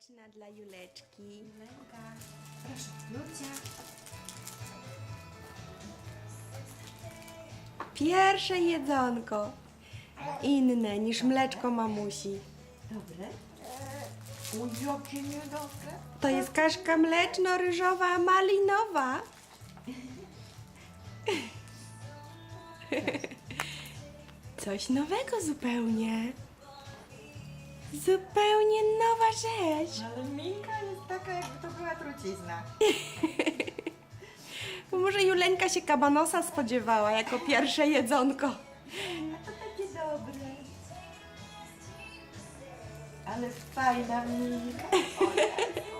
Słoneczna dla Juleczki. Lenka, proszę, Lucia. Pierwsze jedzonko. Inne niż mleczko mamusi. Dobre? Uj, jakie niedobre. To jest kaszka mleczno-ryżowa malinowa. Coś nowego zupełnie. Zupełnie nowa rzecz. Ale Minka jest taka, jakby to była trucizna. Bo może Juleńka się kabanosa spodziewała jako pierwsze jedzonko. A to takie dobre. Ale fajna Minka. O Jezu.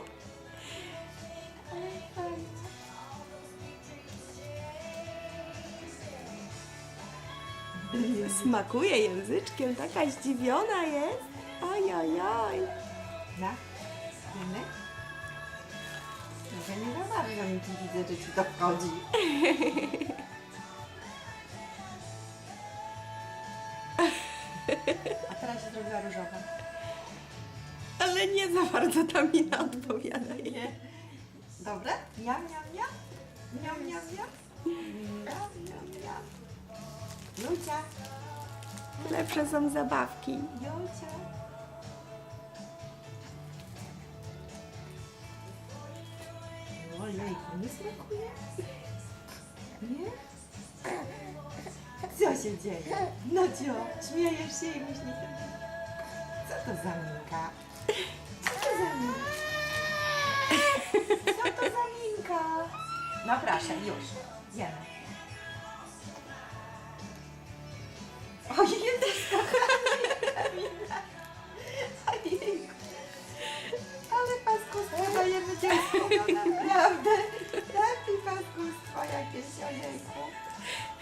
Ale fajna. Smakuje języczkiem, taka zdziwiona jest. Oj. Na, wiemy? Trochę nie za bardzo mi tu widzę, że ci to wchodzi. A teraz się zrobiła różowa. Ale nie za bardzo ta mina odpowiada. Nie. Dobre? Miam, miam, miam. Miam, miam, miam. Miam, miam, miam. Lucia. Lepsze są zabawki. Lucia. Nie smakuje? Nie? Co się dzieje? No cio, śmiejesz się i myślisz co to za minka? Co to za minka? Co to za minka? No proszę, już, jemy. Kamila. Ojejku. Ale paskustwo dajemy dziecku, no naprawdę. Takie paskustwo jakieś, ojejku.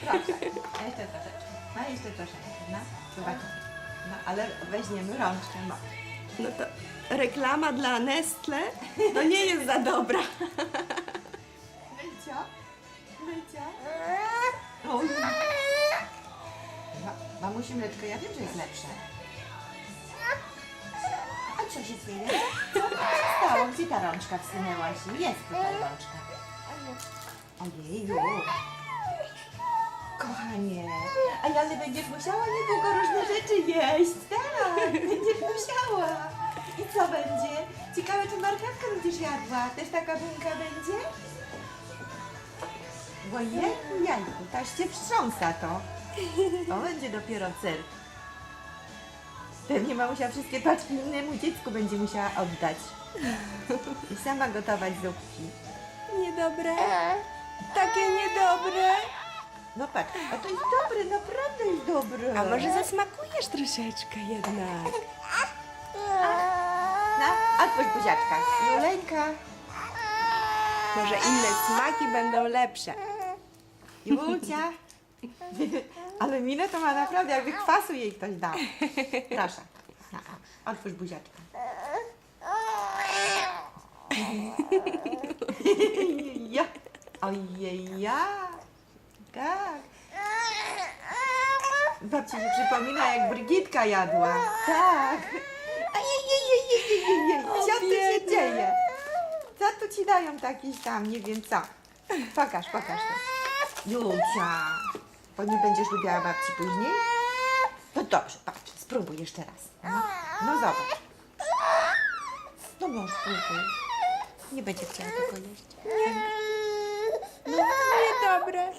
Proszę, a jeszcze troszeczkę. No jeszcze troszeczkę, no. Zobaczymy. No, ale weźmiemy rączkę, no. No to reklama dla Nestle to nie jest za dobra. Mycia, mycia. Oj. Ma, mamusi mleczko, ja wiem, że jest lepsze. Co się dzieje? Co tu się stało? Gdzie ta rączka wsunęła się? Jest tutaj rączka. Ojeju. Kochanie, a ale będziesz musiała niedługo różne rzeczy jeść. Tak, będziesz musiała. I co będzie? Ciekawe, czy marchewkę będziesz jadła. Też taka bunka będzie? Ojejku, jajku, taś cię wstrząsa to. To będzie dopiero cyrk. Pewnie mamusia wszystkie paczki innemu dziecku będzie musiała oddać. I sama gotować zupki. Niedobre. Takie niedobre. No patrz, a to jest dobre, naprawdę jest dobre. A może zasmakujesz troszeczkę jednak? No, otwórz buziaczka. Juleńka, Może inne smaki będą lepsze. Julcia. Ale minę to ma naprawdę, jakby kwasu jej ktoś dał. Proszę. Otwórz buziaczka. Ja. Ojej, ja. Tak. Babci się przypomina, jak Brygitka jadła. Tak. Ojej, co tu się dzieje? Co tu ci dają jakieś tam, nie wiem co. Pokaż, pokaż to. Bo nie będziesz lubiła babci później? No dobrze, patrz, spróbuj jeszcze raz. No, no zobacz. No mąż spróbuj. Nie będzie chciała tego jeść. Niedobre.